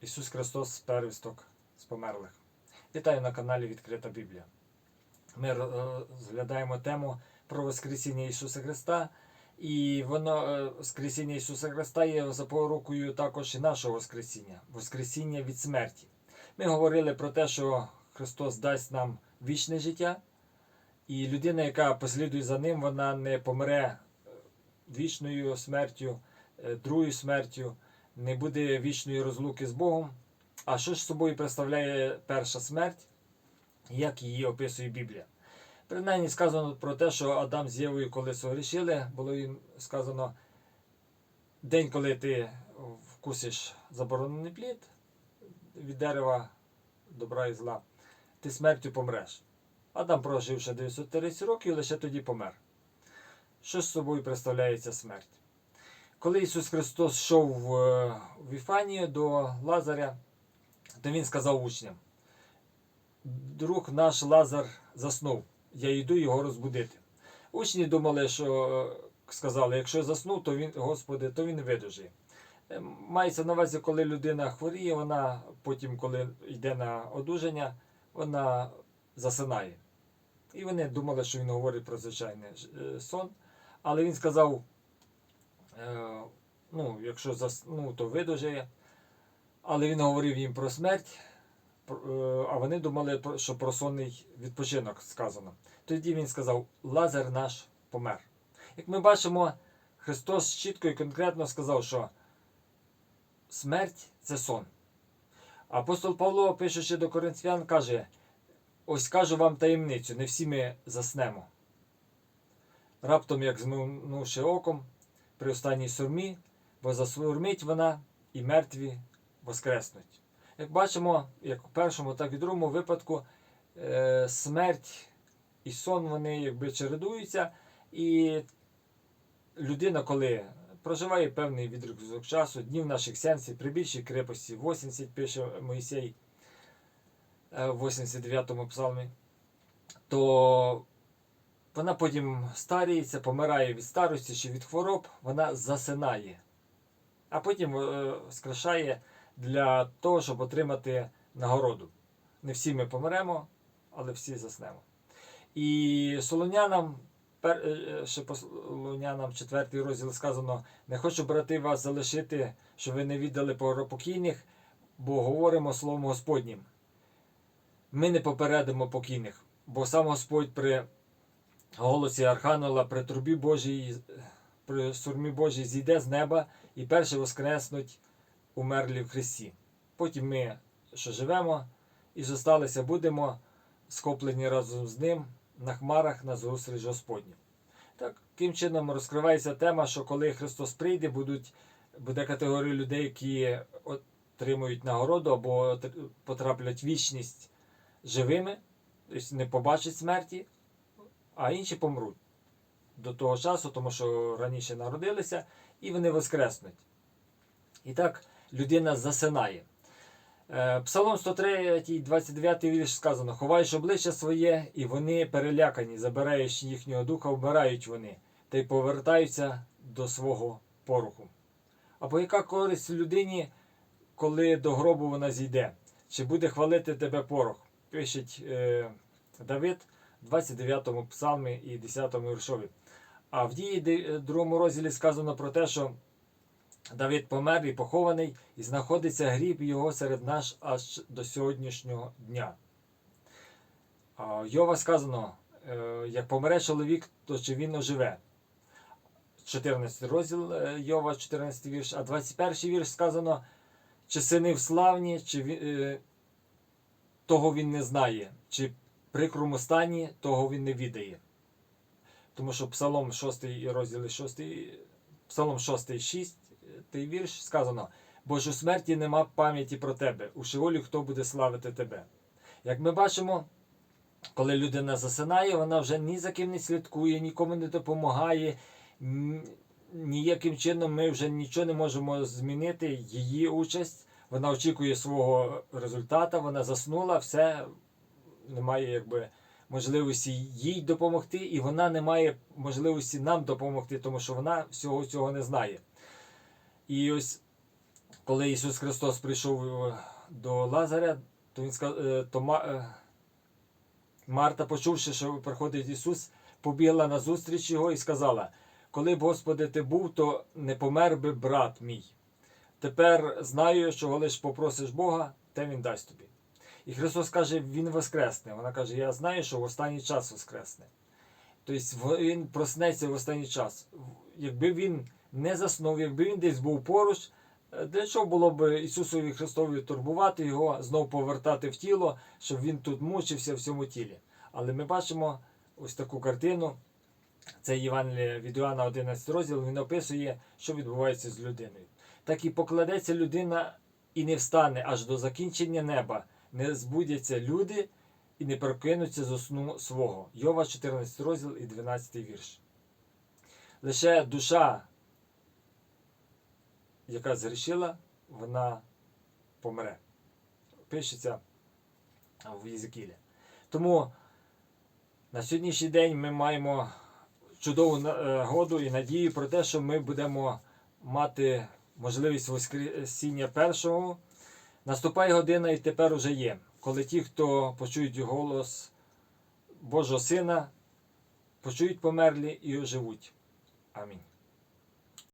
Ісус Христос первісток з померлих. Вітаю на каналі Відкрита Біблія. Ми розглядаємо тему про Воскресіння Ісуса Христа. І воно е, Воскресіння Ісуса Христа є запорукою також і нашого Воскресіння, Воскресіння від смерті. Ми говорили про те, що Христос дасть нам вічне життя, і людина, яка послідує за ним, вона не помре е, вічною смертю, е, другою смертю, не буде вічної розлуки з Богом. А що ж собою представляє перша смерть, як її описує Біблія? Принаймні сказано про те, що Адам з Євою, коли согрішили, було їм сказано, день, коли ти вкусиш заборонений плід від дерева добра і зла, ти смертю помреш. Адам прожив ще 930 років і лише тоді помер. Що ж собою представляє ця смерть? Коли Ісус Христос йшов в в Віфанію до Лазаря, то Він сказав учням: друг наш Лазар заснув, я йду його розбудити. Учні думали, що е, сказали, якщо заснув, то він, Господи, то він видужає. Е, Мається на увазі, коли людина хворіє, вона потім, коли йде на одужання, вона засинає. І вони думали, що він говорить про звичайний е, сон. Але він сказав, е, ну, якщо заснув, то видужає. Але він говорив їм про смерть, е, а вони думали, що про сонний відпочинок сказано. Тоді він сказав: Лазар наш помер. Як ми бачимо, Христос чітко і конкретно сказав, що смерть це сон. Апостол Павло, пишучи до Коринфян, каже: ось кажу вам таємницю, не всі ми заснемо. Раптом, як зминувши оком, при останній сурмі, бо засурмить вона і мертві воскреснуть. Як бачимо, як у першому, так і в другому випадку е, смерть і сон вони якби чередуються, і людина, коли проживає певний відрізок часу, днів наших сенсів, при більшій крепості, 80 пише Моїсей е, в 89-му псалмі, то вона потім старіється, помирає від старості чи від хвороб, вона засинає, а потім е, скрашає для того, щоб отримати нагороду. Не всі ми помремо, але всі заснемо. І солонянам, пер- е, е, ще по солонянам, четвертий розділ сказано: не хочу, брати, вас залишити, щоб ви не віддали покійних, бо говоримо словом Господнім. Ми не попередимо покійних, бо сам Господь при голосі Архангела, при трубі Божій, при сурмі Божій зійде з неба і перші воскреснуть умерлі в Христі. Потім ми, що живемо і зосталися, будемо скоплені разом з ним на хмарах на зустріч Господню. Таким чином розкривається тема, що коли Христос прийде, будуть, буде категорія людей, які отримують нагороду або потраплять в вічність живими, тобто не побачать смерті, а інші помруть до того часу, тому що раніше народилися, і вони воскреснуть. І так людина засинає. Е, Псалом 103, 29 вірш сказано: Ховаєш обличчя своє, і вони перелякані, забираєш їхнього духа, вмирають вони, та й повертаються до свого поруху. Або яка користь людині, коли до гробу вона зійде? Чи буде хвалити тебе порох? Пише е, Давид в 29 псалмі і 10 віршові. А в дії другому розділі сказано про те, що Давид помер і похований, і знаходиться гріб його серед нас аж до сьогоднішнього дня. Йова сказано, е, як помре чоловік, то чи він оживе. 14 розділ е, Йова, 14 вірш, а 21 вірш сказано, чи сини в славні, чи він, е, того він не знає, чи прикрому стані, того він не відає. Тому що Псалом 6 розділ 6, Псалом 6, 6 той вірш сказано: бо ж у смерті нема пам'яті про тебе, у Шеолі хто буде славити тебе. Як ми бачимо, коли людина засинає, вона вже ні за ким не слідкує, нікому не допомагає. Ніяким чином ми вже нічого не можемо змінити її участь. Вона очікує свого результата, вона заснула, все немає якби можливості їй допомогти, і вона не має можливості нам допомогти, тому що вона всього цього не знає. І ось коли Ісус Христос прийшов е, до Лазаря, то він сказав, то е, Марта, почувши, що приходить Ісус, побігла на зустріч його і сказала: Коли б, Господи, ти був, то не помер би брат мій. Тепер знаю, що лиш попросиш Бога, те Він дасть тобі. І Христос каже, Він воскресне. Вона каже, я знаю, що в останній час воскресне. Тобто він проснеться в останній час. Якби він не заснув, якби він десь був поруч, е, для чого було б Ісусові Христові турбувати його, знов повертати в тіло, щоб він тут мучився в цьому тілі. Але ми бачимо ось таку картину. Це Євангеліє від Іоанна 11 розділ, він описує, що відбувається з людиною. Так і покладеться людина і не встане аж до закінчення неба, не збудяться люди і не прокинуться з сну свого. Йова 14 розділ і 12 вірш. Лише душа, яка згрішила, вона помре. Пишеться в Єзекілі. Тому на сьогоднішній день ми маємо чудову нагоду і надію про те, що ми будемо мати можливість Воскресіння першого. Наступає година і тепер уже є, коли ті, хто почують голос Божого Сина, почують померлі і оживуть. Амінь.